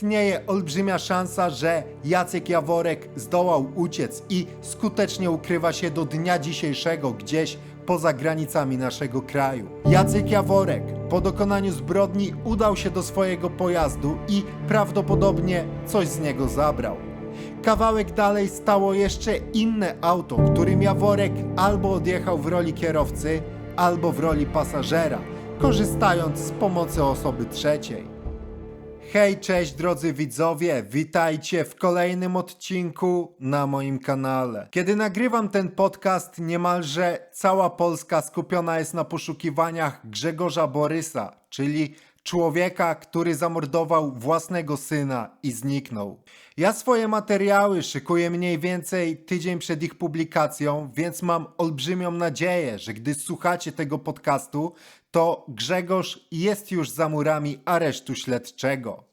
istnieje olbrzymia szansa, że Jacek Jaworek zdołał uciec i skutecznie ukrywa się do dnia dzisiejszego gdzieś poza granicami naszego kraju. Jacek Jaworek po dokonaniu zbrodni udał się do swojego pojazdu i prawdopodobnie coś z niego zabrał. Kawałek dalej stało jeszcze inne auto, którym Jaworek albo odjechał w roli kierowcy, albo w roli pasażera, korzystając z pomocy osoby trzeciej. Hej, cześć drodzy widzowie, witajcie w kolejnym odcinku na moim kanale. Kiedy nagrywam ten podcast, niemalże cała Polska skupiona jest na poszukiwaniach Grzegorza Borysa, czyli człowieka, który zamordował własnego syna i zniknął. Ja swoje materiały szykuję mniej więcej tydzień przed ich publikacją, więc mam olbrzymią nadzieję, że gdy słuchacie tego podcastu, to Grzegorz jest już za murami aresztu śledczego.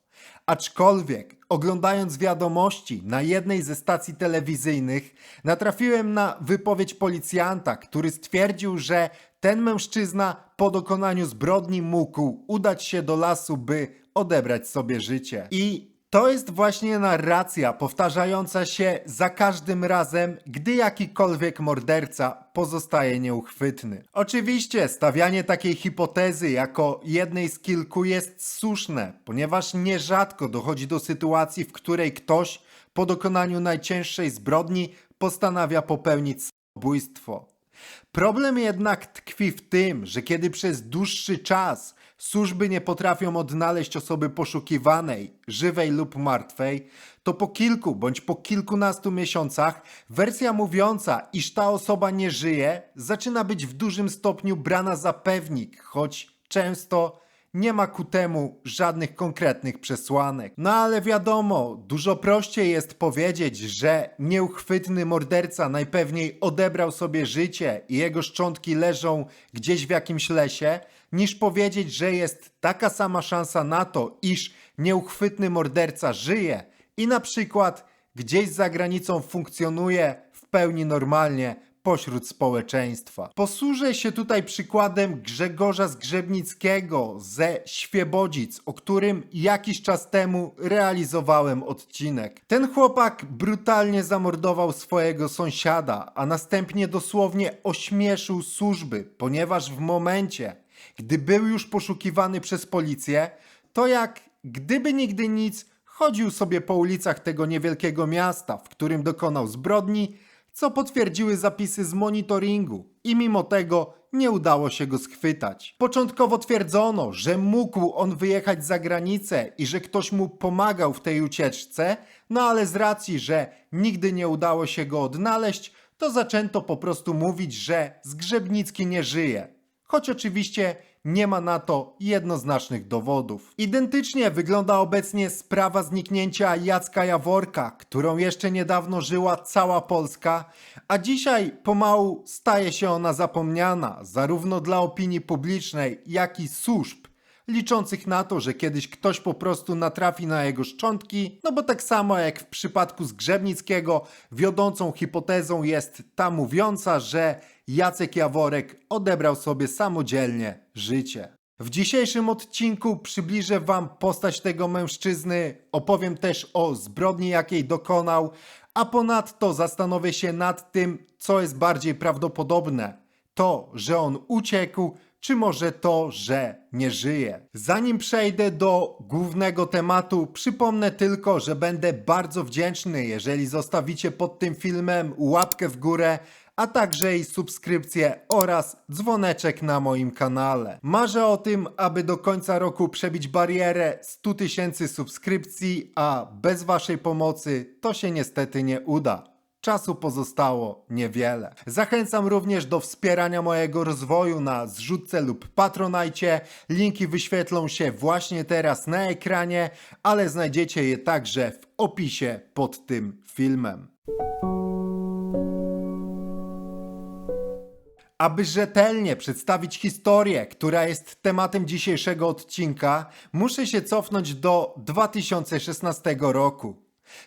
Aczkolwiek, oglądając wiadomości na jednej ze stacji telewizyjnych, natrafiłem na wypowiedź policjanta, który stwierdził, że ten mężczyzna po dokonaniu zbrodni mógł udać się do lasu, by odebrać sobie życie. I to jest właśnie narracja powtarzająca się za każdym razem, gdy jakikolwiek morderca pozostaje nieuchwytny. Oczywiście stawianie takiej hipotezy jako jednej z kilku jest słuszne, ponieważ nierzadko dochodzi do sytuacji, w której ktoś po dokonaniu najcięższej zbrodni postanawia popełnić samobójstwo. Problem jednak tkwi w tym, że kiedy przez dłuższy czas służby nie potrafią odnaleźć osoby poszukiwanej, żywej lub martwej, to po kilku bądź po kilkunastu miesiącach wersja mówiąca, iż ta osoba nie żyje, zaczyna być w dużym stopniu brana za pewnik, choć często nie ma ku temu żadnych konkretnych przesłanek. No ale wiadomo, dużo prościej jest powiedzieć, że nieuchwytny morderca najpewniej odebrał sobie życie i jego szczątki leżą gdzieś w jakimś lesie, niż powiedzieć, że jest taka sama szansa na to, iż nieuchwytny morderca żyje i na przykład gdzieś za granicą funkcjonuje w pełni normalnie pośród społeczeństwa. Posłużę się tutaj przykładem Grzegorza Zgrzebnickiego ze Świebodzic, o którym jakiś czas temu realizowałem odcinek. Ten chłopak brutalnie zamordował swojego sąsiada, a następnie dosłownie ośmieszył służby, ponieważ w momencie, gdy był już poszukiwany przez policję, to jak gdyby nigdy nic, chodził sobie po ulicach tego niewielkiego miasta, w którym dokonał zbrodni, co potwierdziły zapisy z monitoringu i mimo tego nie udało się go schwytać. Początkowo twierdzono, że mógł on wyjechać za granicę i że ktoś mu pomagał w tej ucieczce, no ale z racji, że nigdy nie udało się go odnaleźć, to zaczęto po prostu mówić, że Zgrzebnicki nie żyje. Choć oczywiście nie ma na to jednoznacznych dowodów. Identycznie wygląda obecnie sprawa zniknięcia Jacka Jaworka, którą jeszcze niedawno żyła cała Polska, a dzisiaj pomału staje się ona zapomniana, zarówno dla opinii publicznej, jak i służb liczących na to, że kiedyś ktoś po prostu natrafi na jego szczątki, no bo tak samo jak w przypadku Zgrzebnickiego, wiodącą hipotezą jest ta mówiąca, że Jacek Jaworek odebrał sobie samodzielnie życie. W dzisiejszym odcinku przybliżę Wam postać tego mężczyzny, opowiem też o zbrodni, jakiej dokonał, a ponadto zastanowię się nad tym, co jest bardziej prawdopodobne. To, że on uciekł, czy może to, że nie żyje. Zanim przejdę do głównego tematu, przypomnę tylko, że będę bardzo wdzięczny, jeżeli zostawicie pod tym filmem łapkę w górę, a także i subskrypcję oraz dzwoneczek na moim kanale. Marzę o tym, aby do końca roku przebić barierę 100 tysięcy subskrypcji, a bez Waszej pomocy to się niestety nie uda. Czasu pozostało niewiele. Zachęcam również do wspierania mojego rozwoju na zrzutce lub patronajcie. Linki wyświetlą się właśnie teraz na ekranie, ale znajdziecie je także w opisie pod tym filmem. Aby rzetelnie przedstawić historię, która jest tematem dzisiejszego odcinka, muszę się cofnąć do 2016 roku.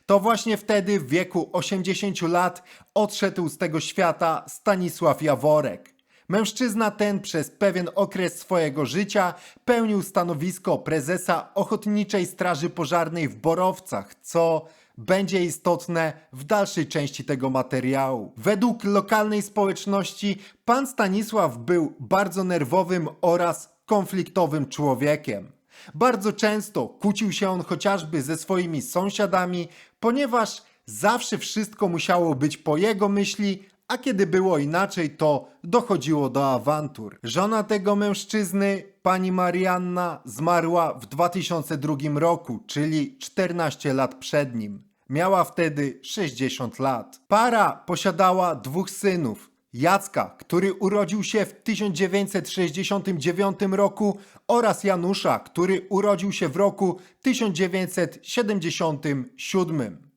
To właśnie wtedy w wieku 80 lat odszedł z tego świata Stanisław Jaworek. Mężczyzna ten przez pewien okres swojego życia pełnił stanowisko prezesa Ochotniczej Straży Pożarnej w Borowcach, co będzie istotne w dalszej części tego materiału. Według lokalnej społeczności pan Stanisław był bardzo nerwowym oraz konfliktowym człowiekiem. Bardzo często kłócił się on chociażby ze swoimi sąsiadami, ponieważ zawsze wszystko musiało być po jego myśli, a kiedy było inaczej, to dochodziło do awantur. Żona tego mężczyzny, pani Marianna, zmarła w 2002 roku, czyli 14 lat przed nim. Miała wtedy 60 lat. Para posiadała dwóch synów. Jacka, który urodził się w 1969 roku oraz Janusza, który urodził się w roku 1977.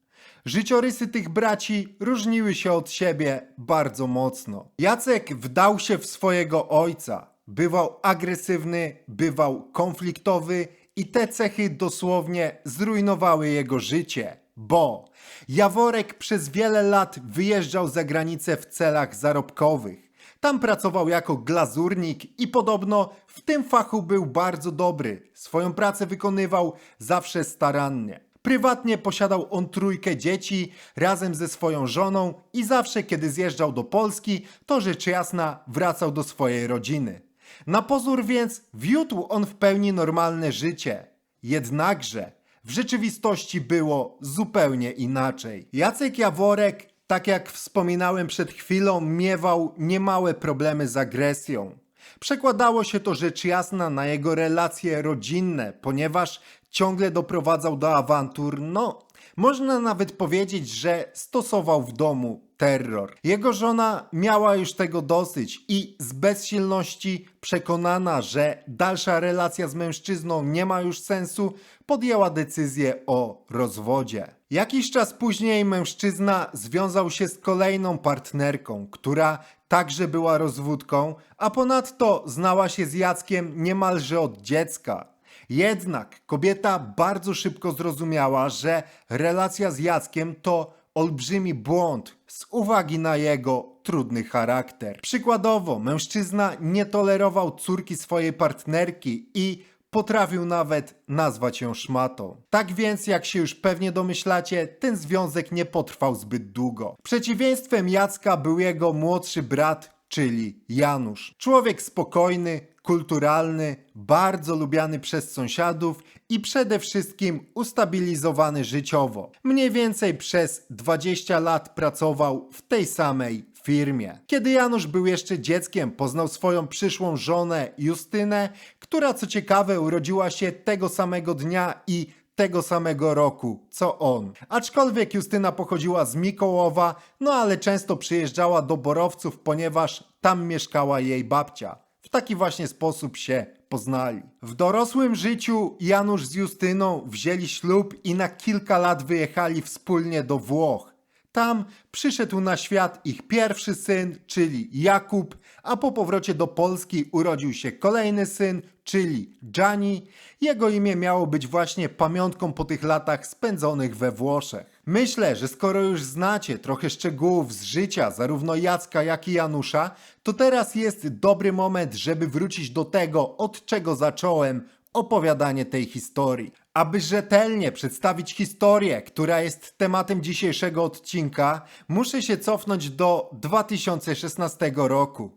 Życiorysy tych braci różniły się od siebie bardzo mocno. Jacek wdał się w swojego ojca. Bywał agresywny, bywał konfliktowy i te cechy dosłownie zrujnowały jego życie. Bo Jaworek przez wiele lat wyjeżdżał za granicę w celach zarobkowych. Tam pracował jako glazurnik i podobno w tym fachu był bardzo dobry. Swoją pracę wykonywał zawsze starannie. Prywatnie posiadał on trójkę dzieci razem ze swoją żoną i zawsze kiedy zjeżdżał do Polski, to rzecz jasna wracał do swojej rodziny. Na pozór więc wiódł on w pełni normalne życie. Jednakże w rzeczywistości było zupełnie inaczej. Jacek Jaworek, tak jak wspominałem przed chwilą, miewał niemałe problemy z agresją. Przekładało się to rzecz jasna na jego relacje rodzinne, ponieważ ciągle doprowadzał do awantur, no, można nawet powiedzieć, że stosował w domu terror. Jego żona miała już tego dosyć i z bezsilności przekonana, że dalsza relacja z mężczyzną nie ma już sensu, podjęła decyzję o rozwodzie. Jakiś czas później mężczyzna związał się z kolejną partnerką, która także była rozwódką, a ponadto znała się z Jackiem niemalże od dziecka. Jednak kobieta bardzo szybko zrozumiała, że relacja z Jackiem to olbrzymi błąd z uwagi na jego trudny charakter. Przykładowo, mężczyzna nie tolerował córki swojej partnerki i potrafił nawet nazwać ją szmatą. Tak więc, jak się już pewnie domyślacie, ten związek nie potrwał zbyt długo. Przeciwieństwem Jacka był jego młodszy brat, czyli Janusz. Człowiek spokojny, kulturalny, bardzo lubiany przez sąsiadów i przede wszystkim ustabilizowany życiowo. Mniej więcej przez 20 lat pracował w tej samej firmie. Kiedy Janusz był jeszcze dzieckiem, poznał swoją przyszłą żonę Justynę, która co ciekawe urodziła się tego samego dnia i tego samego roku, co on. Aczkolwiek Justyna pochodziła z Mikołowa, no ale często przyjeżdżała do Borowców, ponieważ tam mieszkała jej babcia. Taki właśnie sposób się poznali. W dorosłym życiu Janusz z Justyną wzięli ślub i na kilka lat wyjechali wspólnie do Włoch. Tam przyszedł na świat ich pierwszy syn, czyli Jakub, a po powrocie do Polski urodził się kolejny syn, czyli Gianni. Jego imię miało być właśnie pamiątką po tych latach spędzonych we Włoszech. Myślę, że skoro już znacie trochę szczegółów z życia zarówno Jacka, jak i Janusza, to teraz jest dobry moment, żeby wrócić do tego, od czego zacząłem opowiadanie tej historii. Aby rzetelnie przedstawić historię, która jest tematem dzisiejszego odcinka, muszę się cofnąć do 2016 roku.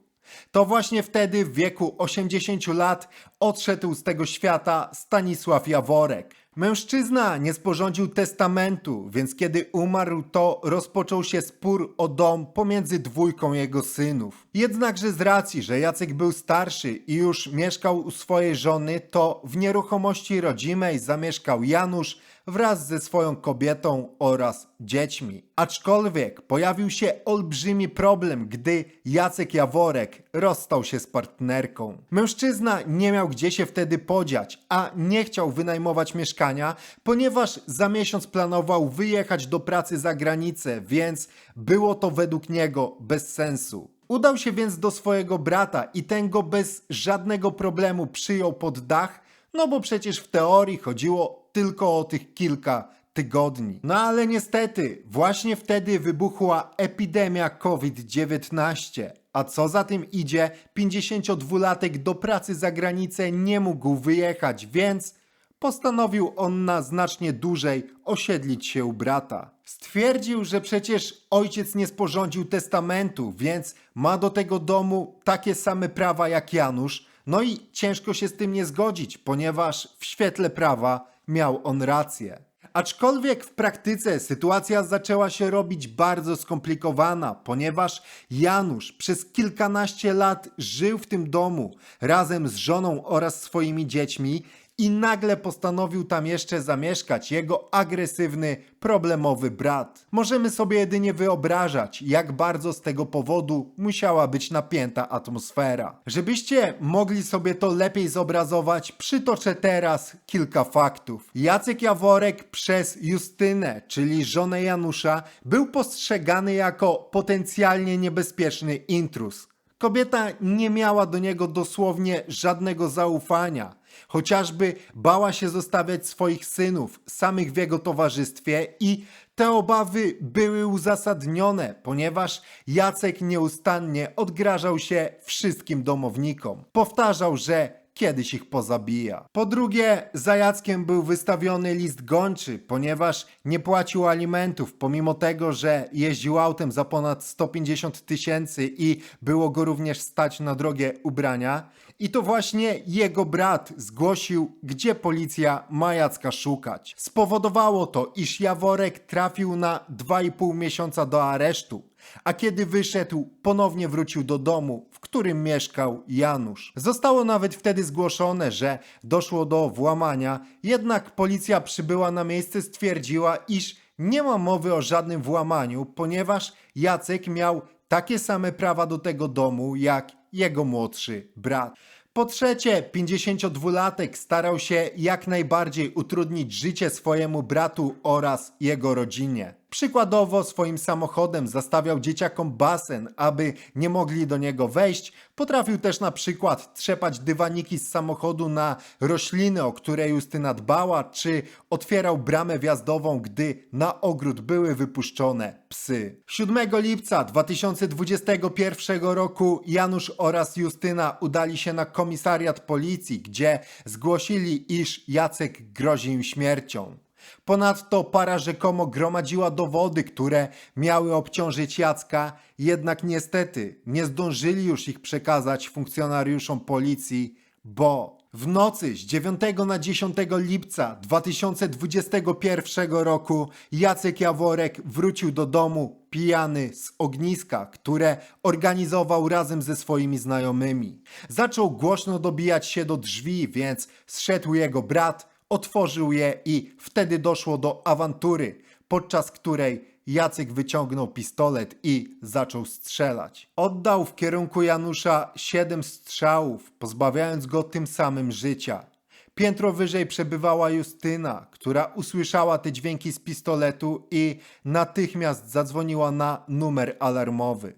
To właśnie wtedy w wieku 80 lat odszedł z tego świata Stanisław Jaworek. Mężczyzna nie sporządził testamentu, więc kiedy umarł, to rozpoczął się spór o dom pomiędzy dwójką jego synów. Jednakże z racji, że Jacek był starszy i już mieszkał u swojej żony, to w nieruchomości rodzimej zamieszkał Janusz wraz ze swoją kobietą oraz dziećmi. Aczkolwiek pojawił się olbrzymi problem, gdy Jacek Jaworek rozstał się z partnerką. Mężczyzna nie miał gdzie się wtedy podziać, a nie chciał wynajmować mieszkania, ponieważ za miesiąc planował wyjechać do pracy za granicę, więc było to według niego bez sensu. Udał się więc do swojego brata i ten go bez żadnego problemu przyjął pod dach, no bo przecież w teorii chodziło tylko o tych kilka tygodni. No ale niestety, właśnie wtedy wybuchła epidemia COVID-19. A co za tym idzie, 52-latek do pracy za granicę nie mógł wyjechać, więc postanowił on na znacznie dłużej osiedlić się u brata. Stwierdził, że przecież ojciec nie sporządził testamentu, więc ma do tego domu takie same prawa jak Janusz, no i ciężko się z tym nie zgodzić, ponieważ w świetle prawa miał on rację. Aczkolwiek w praktyce sytuacja zaczęła się robić bardzo skomplikowana, ponieważ Janusz przez kilkanaście lat żył w tym domu razem z żoną oraz swoimi dziećmi i nagle postanowił tam jeszcze zamieszkać jego agresywny, problemowy brat. Możemy sobie jedynie wyobrażać, jak bardzo z tego powodu musiała być napięta atmosfera. Żebyście mogli sobie to lepiej zobrazować, przytoczę teraz kilka faktów. Jacek Jaworek przez Justynę, czyli żonę Janusza, był postrzegany jako potencjalnie niebezpieczny intruz. Kobieta nie miała do niego dosłownie żadnego zaufania. Chociażby bała się zostawiać swoich synów samych w jego towarzystwie i te obawy były uzasadnione, ponieważ Jacek nieustannie odgrażał się wszystkim domownikom. Powtarzał, że kiedyś ich pozabija. Po drugie, za Jackiem był wystawiony list gończy, ponieważ nie płacił alimentów, pomimo tego, że jeździł autem za ponad 150 tysięcy i było go również stać na drogie ubrania. I to właśnie jego brat zgłosił, gdzie policja ma Jacka szukać. Spowodowało to, iż Jaworek trafił na 2,5 miesiąca do aresztu a kiedy wyszedł, ponownie wrócił do domu, w którym mieszkał Janusz. Zostało nawet wtedy zgłoszone, że doszło do włamania, jednak policja przybyła na miejsce, stwierdziła, iż nie ma mowy o żadnym włamaniu, ponieważ Jacek miał takie same prawa do tego domu jak jego młodszy brat. Po trzecie, 52-latek starał się jak najbardziej utrudnić życie swojemu bratu oraz jego rodzinie. Przykładowo swoim samochodem zastawiał dzieciakom basen, aby nie mogli do niego wejść. Potrafił też na przykład trzepać dywaniki z samochodu na rośliny, o które Justyna dbała, czy otwierał bramę wjazdową, gdy na ogród były wypuszczone psy. 7 lipca 2021 roku Janusz oraz Justyna udali się na komisariat policji, gdzie zgłosili, iż Jacek grozi im śmiercią. Ponadto para rzekomo gromadziła dowody, które miały obciążyć Jacka, jednak niestety nie zdążyli już ich przekazać funkcjonariuszom policji, bo w nocy z 9 na 10 lipca 2021 roku Jacek Jaworek wrócił do domu pijany z ogniska, które organizował razem ze swoimi znajomymi. Zaczął głośno dobijać się do drzwi, więc zszedł jego brat, otworzył je i wtedy doszło do awantury, podczas której Jacek wyciągnął pistolet i zaczął strzelać. Oddał w kierunku Janusza siedem strzałów, pozbawiając go tym samym życia. Piętro wyżej przebywała Justyna, która usłyszała te dźwięki z pistoletu i natychmiast zadzwoniła na numer alarmowy.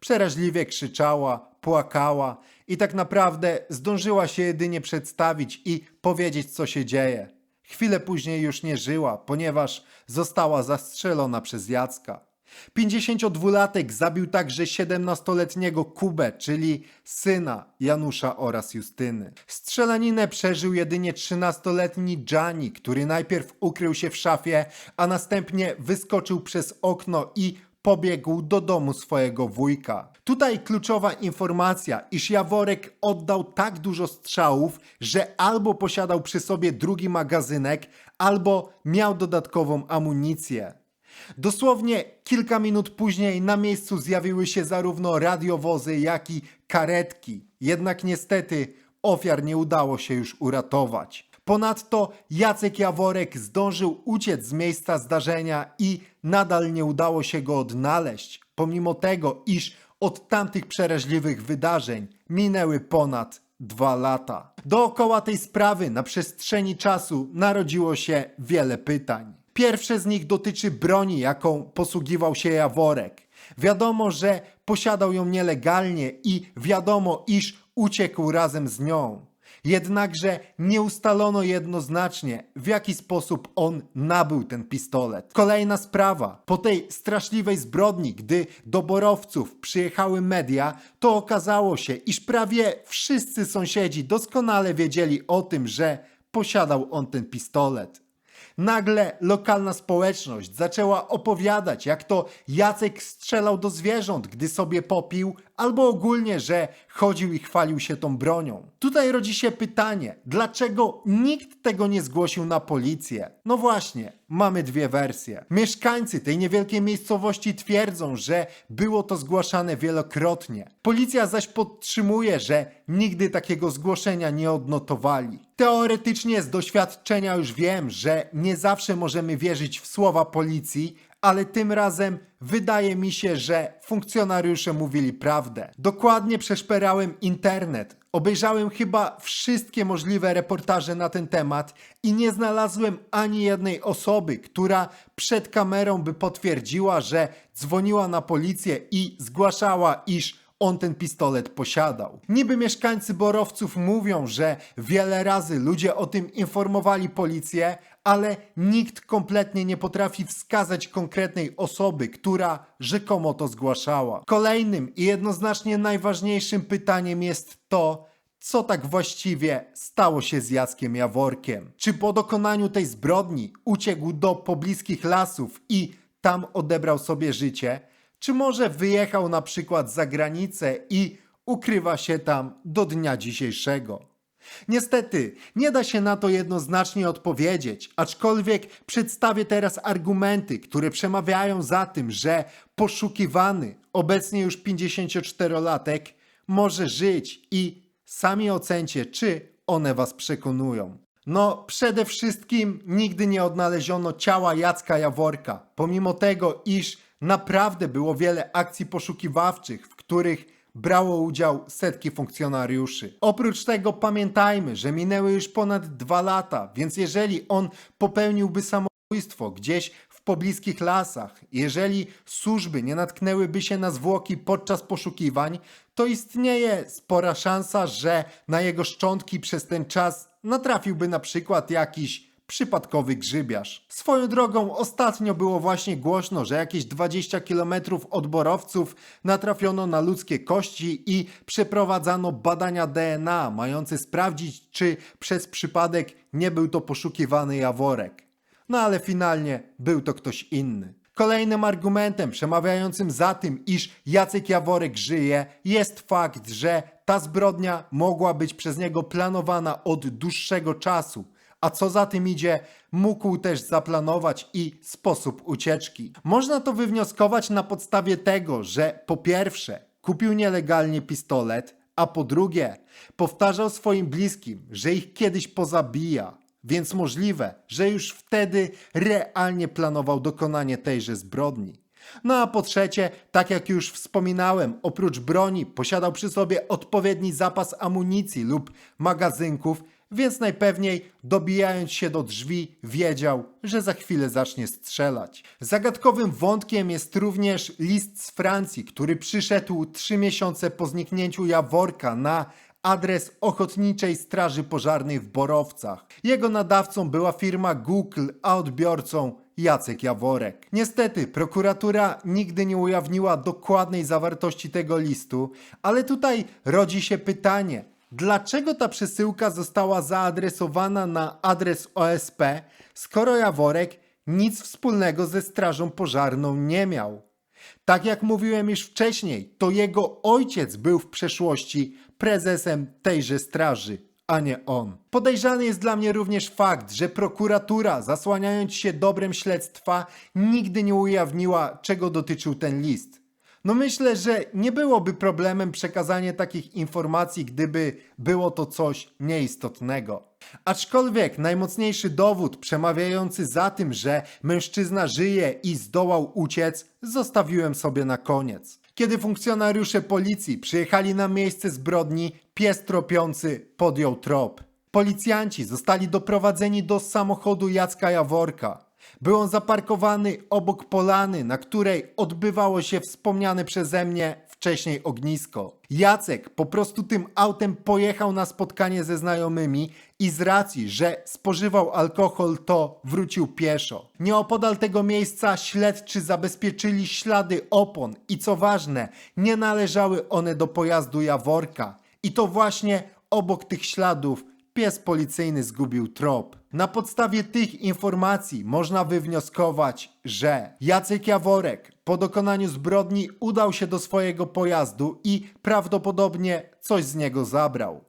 Przeraźliwie krzyczała, płakała i tak naprawdę zdążyła się jedynie przedstawić i powiedzieć, co się dzieje. Chwilę później już nie żyła, ponieważ została zastrzelona przez Jacka. 52-latek zabił także 17-letniego Kubę, czyli syna Janusza oraz Justyny. Strzelaninę przeżył jedynie 13-letni Gianni, który najpierw ukrył się w szafie, a następnie wyskoczył przez okno i pobiegł do domu swojego wujka. Tutaj kluczowa informacja, iż Jaworek oddał tak dużo strzałów, że albo posiadał przy sobie drugi magazynek, albo miał dodatkową amunicję. Dosłownie kilka minut później na miejscu zjawiły się zarówno radiowozy, jak i karetki. Jednak niestety ofiar nie udało się już uratować. Ponadto Jacek Jaworek zdążył uciec z miejsca zdarzenia i nadal nie udało się go odnaleźć, pomimo tego, iż od tamtych przeraźliwych wydarzeń minęły ponad dwa lata. Dookoła tej sprawy na przestrzeni czasu narodziło się wiele pytań. Pierwsze z nich dotyczy broni, jaką posługiwał się Jaworek. Wiadomo, że posiadał ją nielegalnie i wiadomo, iż uciekł razem z nią. Jednakże nie ustalono jednoznacznie, w jaki sposób on nabył ten pistolet. Kolejna sprawa. Po tej straszliwej zbrodni, gdy do Borowców przyjechały media, to okazało się, iż prawie wszyscy sąsiedzi doskonale wiedzieli o tym, że posiadał on ten pistolet. Nagle lokalna społeczność zaczęła opowiadać, jak to Jacek strzelał do zwierząt, gdy sobie popił, albo ogólnie, że chodził i chwalił się tą bronią. Tutaj rodzi się pytanie, dlaczego nikt tego nie zgłosił na policję? No właśnie, mamy dwie wersje. Mieszkańcy tej niewielkiej miejscowości twierdzą, że było to zgłaszane wielokrotnie. Policja zaś podtrzymuje, że nigdy takiego zgłoszenia nie odnotowali. Teoretycznie z doświadczenia już wiem, że nie zawsze możemy wierzyć w słowa policji, ale tym razem wydaje mi się, że funkcjonariusze mówili prawdę. Dokładnie przeszperałem internet. Obejrzałem chyba wszystkie możliwe reportaże na ten temat i nie znalazłem ani jednej osoby, która przed kamerą by potwierdziła, że dzwoniła na policję i zgłaszała, iż on ten pistolet posiadał. Niby mieszkańcy Borowców mówią, że wiele razy ludzie o tym informowali policję, ale nikt kompletnie nie potrafi wskazać konkretnej osoby, która rzekomo to zgłaszała. Kolejnym i jednoznacznie najważniejszym pytaniem jest to, co tak właściwie stało się z Jackiem Jaworkiem. Czy po dokonaniu tej zbrodni uciekł do pobliskich lasów i tam odebrał sobie życie? Czy może wyjechał na przykład za granicę i ukrywa się tam do dnia dzisiejszego? Niestety, nie da się na to jednoznacznie odpowiedzieć, aczkolwiek przedstawię teraz argumenty, które przemawiają za tym, że poszukiwany, obecnie już 54-latek, może żyć i sami ocencie, czy one was przekonują. No, przede wszystkim nigdy nie odnaleziono ciała Jacka Jaworka, pomimo tego, iż naprawdę było wiele akcji poszukiwawczych, w których brało udział setki funkcjonariuszy. Oprócz tego pamiętajmy, że minęły już ponad dwa lata, więc jeżeli on popełniłby samobójstwo gdzieś w pobliskich lasach, jeżeli służby nie natknęłyby się na zwłoki podczas poszukiwań, to istnieje spora szansa, że na jego szczątki przez ten czas natrafiłby na przykład jakiś przypadkowy grzybiarz. Swoją drogą ostatnio było właśnie głośno, że jakieś 20 km od Borowców natrafiono na ludzkie kości i przeprowadzano badania DNA mające sprawdzić, czy przez przypadek nie był to poszukiwany Jaworek. No ale finalnie był to ktoś inny. Kolejnym argumentem przemawiającym za tym, iż Jacek Jaworek żyje, jest fakt, że ta zbrodnia mogła być przez niego planowana od dłuższego czasu. A co za tym idzie, mógł też zaplanować i sposób ucieczki. Można to wywnioskować na podstawie tego, że po pierwsze kupił nielegalnie pistolet, a po drugie powtarzał swoim bliskim, że ich kiedyś pozabija. Więc możliwe, że już wtedy realnie planował dokonanie tejże zbrodni. No a po trzecie, tak jak już wspominałem, oprócz broni posiadał przy sobie odpowiedni zapas amunicji lub magazynków, więc najpewniej dobijając się do drzwi wiedział, że za chwilę zacznie strzelać. Zagadkowym wątkiem jest również list z Francji, który przyszedł trzy miesiące po zniknięciu Jaworka na adres Ochotniczej Straży Pożarnej w Borowcach. Jego nadawcą była firma Google, a odbiorcą Jacek Jaworek. Niestety, prokuratura nigdy nie ujawniła dokładnej zawartości tego listu, ale tutaj rodzi się pytanie, dlaczego ta przesyłka została zaadresowana na adres OSP, skoro Jaworek nic wspólnego ze Strażą Pożarną nie miał. Tak jak mówiłem już wcześniej, to jego ojciec był w przeszłości prezesem tejże straży, a nie on. Podejrzany jest dla mnie również fakt, że prokuratura, zasłaniając się dobrem śledztwa, nigdy nie ujawniła, czego dotyczył ten list. No myślę, że nie byłoby problemem przekazanie takich informacji, gdyby było to coś nieistotnego. Aczkolwiek najmocniejszy dowód przemawiający za tym, że mężczyzna żyje i zdołał uciec, zostawiłem sobie na koniec. Kiedy funkcjonariusze policji przyjechali na miejsce zbrodni, pies tropiący podjął trop. Policjanci zostali doprowadzeni do samochodu Jacka Jaworka. Był on zaparkowany obok polany, na której odbywało się wspomniane przeze mnie wcześniej ognisko. Jacek po prostu tym autem pojechał na spotkanie ze znajomymi i z racji, że spożywał alkohol, to wrócił pieszo. Nieopodal tego miejsca śledczy zabezpieczyli ślady opon i co ważne, nie należały one do pojazdu Jaworka. I to właśnie obok tych śladów pies policyjny zgubił trop. Na podstawie tych informacji można wywnioskować, że Jacek Jaworek po dokonaniu zbrodni udał się do swojego pojazdu i prawdopodobnie coś z niego zabrał.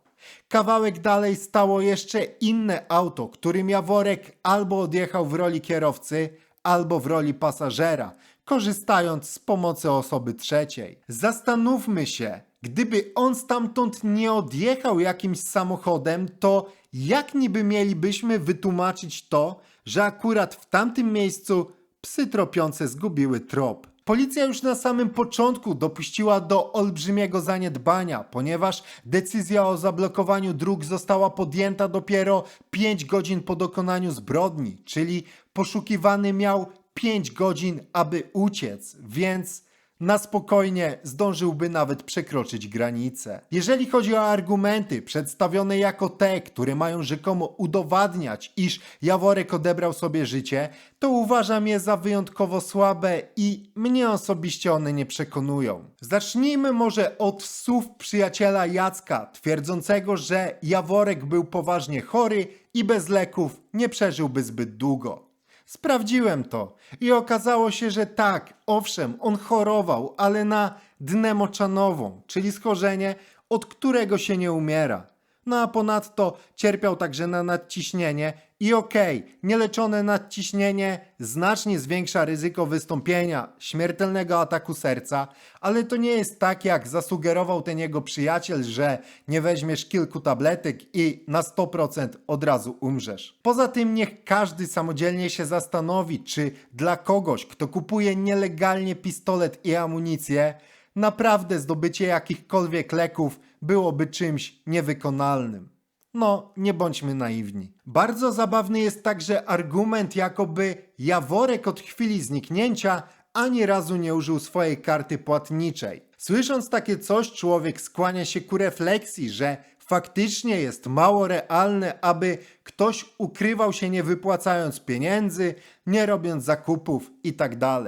Kawałek dalej stało jeszcze inne auto, którym Jaworek albo odjechał w roli kierowcy, albo w roli pasażera, korzystając z pomocy osoby trzeciej. Zastanówmy się, gdyby on stamtąd nie odjechał jakimś samochodem, to jak niby mielibyśmy wytłumaczyć to, że akurat w tamtym miejscu psy tropiące zgubiły trop? Policja już na samym początku dopuściła do olbrzymiego zaniedbania, ponieważ decyzja o zablokowaniu dróg została podjęta dopiero 5 godzin po dokonaniu zbrodni, czyli poszukiwany miał 5 godzin, aby uciec, więc na spokojnie zdążyłby nawet przekroczyć granicę. Jeżeli chodzi o argumenty przedstawione jako te, które mają rzekomo udowadniać, iż Jaworek odebrał sobie życie, to uważam je za wyjątkowo słabe i mnie osobiście one nie przekonują. Zacznijmy może od słów przyjaciela Jacka, twierdzącego, że Jaworek był poważnie chory i bez leków nie przeżyłby zbyt długo. Sprawdziłem to i okazało się, że tak, owszem, on chorował, ale na dnę moczanową, czyli schorzenie, od którego się nie umiera. No a ponadto cierpiał także na nadciśnienie i okej, nieleczone nadciśnienie znacznie zwiększa ryzyko wystąpienia śmiertelnego ataku serca, ale to nie jest tak jak zasugerował ten jego przyjaciel, że nie weźmiesz kilku tabletek i na 100% od razu umrzesz. Poza tym niech każdy samodzielnie się zastanowi, czy dla kogoś, kto kupuje nielegalnie pistolet i amunicję, naprawdę zdobycie jakichkolwiek leków byłoby czymś niewykonalnym. No, nie bądźmy naiwni. Bardzo zabawny jest także argument, jakoby Jaworek od chwili zniknięcia ani razu nie użył swojej karty płatniczej. Słysząc takie coś, człowiek skłania się ku refleksji, że faktycznie jest mało realne, aby ktoś ukrywał się nie wypłacając pieniędzy, nie robiąc zakupów itd.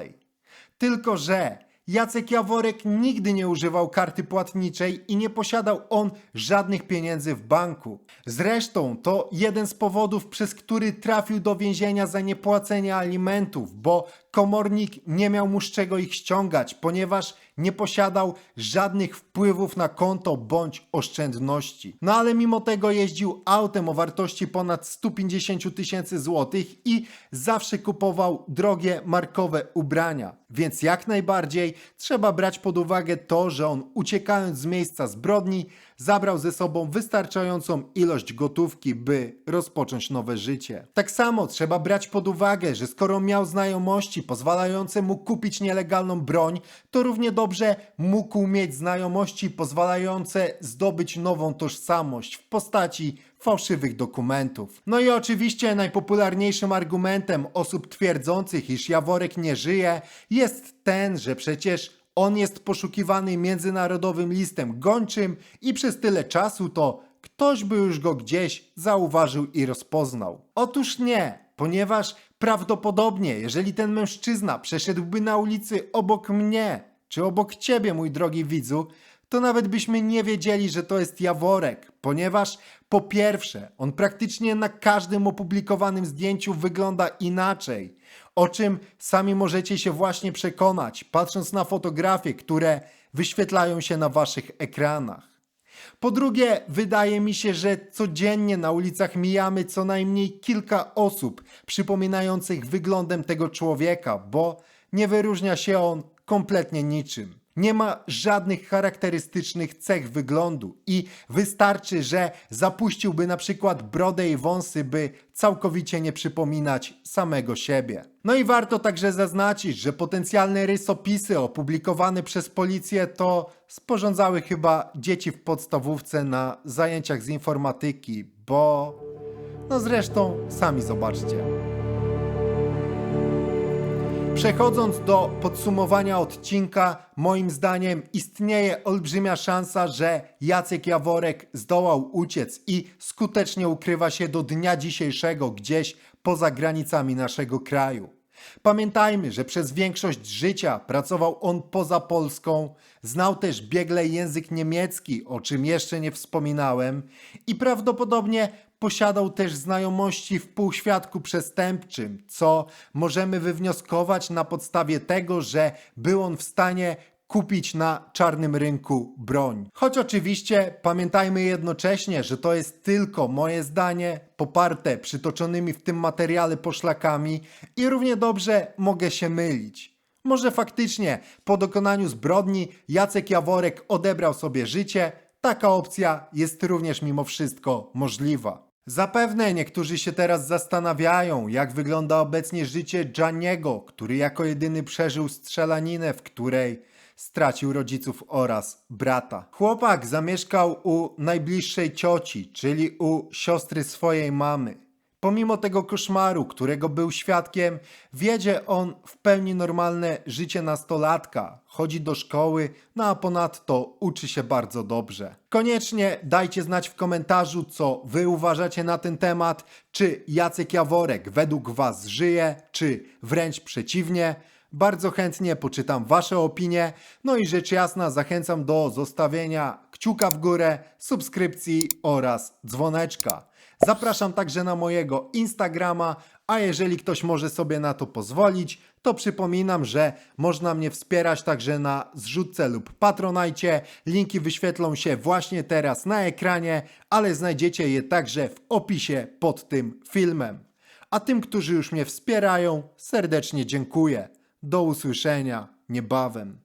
Tylko, że Jacek Jaworek nigdy nie używał karty płatniczej i nie posiadał on żadnych pieniędzy w banku. Zresztą to jeden z powodów, przez który trafił do więzienia za niepłacenie alimentów, bo komornik nie miał mu z czego ich ściągać, ponieważ nie posiadał żadnych wpływów na konto bądź oszczędności. No ale mimo tego jeździł autem o wartości ponad 150 000 tysięcy złotych i zawsze kupował drogie markowe ubrania. Więc jak najbardziej trzeba brać pod uwagę to, że on uciekając z miejsca zbrodni zabrał ze sobą wystarczającą ilość gotówki, by rozpocząć nowe życie. Tak samo trzeba brać pod uwagę, że skoro miał znajomości pozwalające mu kupić nielegalną broń, to równie dobrze mógł mieć znajomości pozwalające zdobyć nową tożsamość w postaci fałszywych dokumentów. No i oczywiście najpopularniejszym argumentem osób twierdzących, iż Jaworek nie żyje, jest ten, że przecież on jest poszukiwany międzynarodowym listem gończym i przez tyle czasu to ktoś by już go gdzieś zauważył i rozpoznał. Otóż nie, ponieważ prawdopodobnie, jeżeli ten mężczyzna przeszedłby na ulicy obok mnie, czy obok ciebie, mój drogi widzu, to nawet byśmy nie wiedzieli, że to jest Jaworek, ponieważ po pierwsze, on praktycznie na każdym opublikowanym zdjęciu wygląda inaczej, o czym sami możecie się właśnie przekonać, patrząc na fotografie, które wyświetlają się na waszych ekranach. Po drugie, wydaje mi się, że codziennie na ulicach mijamy co najmniej kilka osób przypominających wyglądem tego człowieka, bo nie wyróżnia się on kompletnie niczym. Nie ma żadnych charakterystycznych cech wyglądu i wystarczy, że zapuściłby na przykład brodę i wąsy, by całkowicie nie przypominać samego siebie. No i warto także zaznaczyć, że potencjalne rysopisy opublikowane przez policję to sporządzały chyba dzieci w podstawówce na zajęciach z informatyki, bo no zresztą sami zobaczcie. Przechodząc do podsumowania odcinka, moim zdaniem istnieje olbrzymia szansa, że Jacek Jaworek zdołał uciec i skutecznie ukrywa się do dnia dzisiejszego gdzieś poza granicami naszego kraju. Pamiętajmy, że przez większość życia pracował on poza Polską, znał też biegle język niemiecki, o czym jeszcze nie wspominałem, i prawdopodobnie posiadał też znajomości w półświadku przestępczym, co możemy wywnioskować na podstawie tego, że był on w stanie kupić na czarnym rynku broń. Choć oczywiście pamiętajmy jednocześnie, że to jest tylko moje zdanie, poparte przytoczonymi w tym materiale poszlakami i równie dobrze mogę się mylić. Może faktycznie po dokonaniu zbrodni Jacek Jaworek odebrał sobie życie, taka opcja jest również mimo wszystko możliwa. Zapewne niektórzy się teraz zastanawiają, jak wygląda obecnie życie Gianniego, który jako jedyny przeżył strzelaninę, w której stracił rodziców oraz brata. Chłopak zamieszkał u najbliższej cioci, czyli u siostry swojej mamy. Pomimo tego koszmaru, którego był świadkiem, wiedzie on w pełni normalne życie nastolatka. Chodzi do szkoły, no a ponadto uczy się bardzo dobrze. Koniecznie dajcie znać w komentarzu, co wy uważacie na ten temat. Czy Jacek Jaworek według was żyje, czy wręcz przeciwnie. Bardzo chętnie poczytam Wasze opinie. No i rzecz jasna zachęcam do zostawienia kciuka w górę, subskrypcji oraz dzwoneczka. Zapraszam także na mojego Instagrama, a jeżeli ktoś może sobie na to pozwolić, to przypominam, że można mnie wspierać także na zrzutce lub patronajcie. Linki wyświetlą się właśnie teraz na ekranie, ale znajdziecie je także w opisie pod tym filmem. A tym, którzy już mnie wspierają, serdecznie dziękuję. Do usłyszenia niebawem.